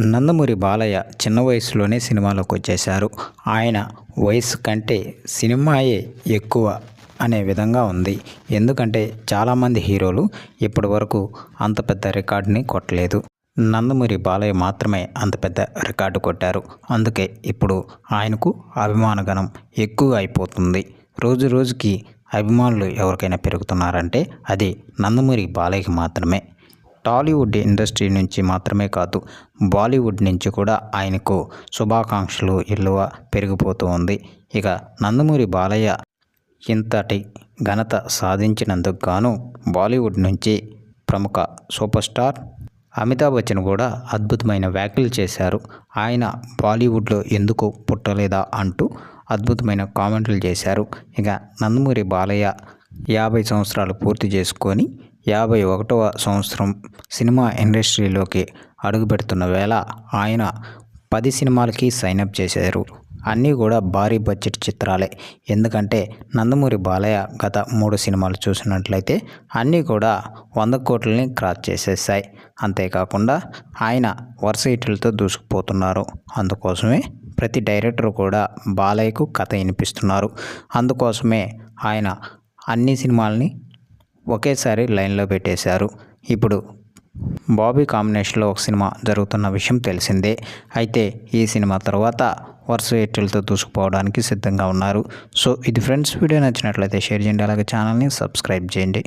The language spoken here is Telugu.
నందమూరి బాలయ్య చిన్న వయసులోనే సినిమాలోకి వచ్చేశారు. ఆయన వయసు కంటే సినిమాయే ఎక్కువ అనే విధంగా ఉంది. ఎందుకంటే చాలామంది హీరోలు ఇప్పటి వరకు అంత పెద్ద రికార్డుని కొట్టలేదు. నందమూరి బాలయ్య మాత్రమే అంత పెద్ద రికార్డు కొట్టారు. అందుకే ఇప్పుడు ఆయనకు అభిమానగణం ఎక్కువ అయిపోతుంది. రోజు రోజుకి అభిమానులు ఎవరికైనా పెరుగుతున్నారంటే అది నందమూరి బాలయ్యకి మాత్రమే. టాలీవుడ్ ఇండస్ట్రీ నుంచి మాత్రమే కాదు బాలీవుడ్ నుంచి కూడా ఆయనకు శుభాకాంక్షలు ఇల్లువ పెరిగిపోతూ ఉంది. ఇక నందమూరి బాలయ్య ఇంతటి ఘనత సాధించినందుకు గాను బాలీవుడ్ నుంచి ప్రముఖ సూపర్ స్టార్ అమితాబ్ బచ్చన్ కూడా అద్భుతమైన వ్యాఖ్యలు చేశారు. ఆయన బాలీవుడ్లో ఎందుకు పుట్టలేదా అంటూ అద్భుతమైన కామెంట్లు చేశారు. ఇక నందమూరి బాలయ్య యాభై సంవత్సరాలు పూర్తి చేసుకొని యాభై ఒకటవ సంవత్సరం సినిమా ఇండస్ట్రీలోకి అడుగుపెడుతున్న వేళ ఆయన పది సినిమాలకి సైనప్ చేశారు. అన్నీ కూడా భారీ బడ్జెట్ చిత్రాలే. ఎందుకంటే నందమూరి బాలయ్య గత మూడు సినిమాలు చూసినట్లయితే అన్నీ కూడా వంద కోట్లని క్రాస్ చేసేసాయి అంతేకాకుండా ఆయన వరుస ఇటులతో దూసుకుపోతున్నారు. అందుకోసమే ప్రతి డైరెక్టర్ కూడా బాలయ్యకు కథ వినిపిస్తున్నారు. అందుకోసమే ఆయన అన్ని సినిమాలని ఒకేసారి లైన్లో పెట్టేశారు. ఇప్పుడు బాబీ కాంబినేషన్లో ఒక సినిమా జరుగుతున్న విషయం తెలిసిందే. అయితే ఈ సినిమా తర్వాత వరుస ఎట్టులతో దూసుకుపోవడానికి సిద్ధంగా ఉన్నారు. సో ఇది ఫ్రెండ్స్ వీడియో నచ్చినట్లయితే షేర్ చేయండి. అలాగే ఛానల్ని సబ్స్క్రైబ్ చేయండి.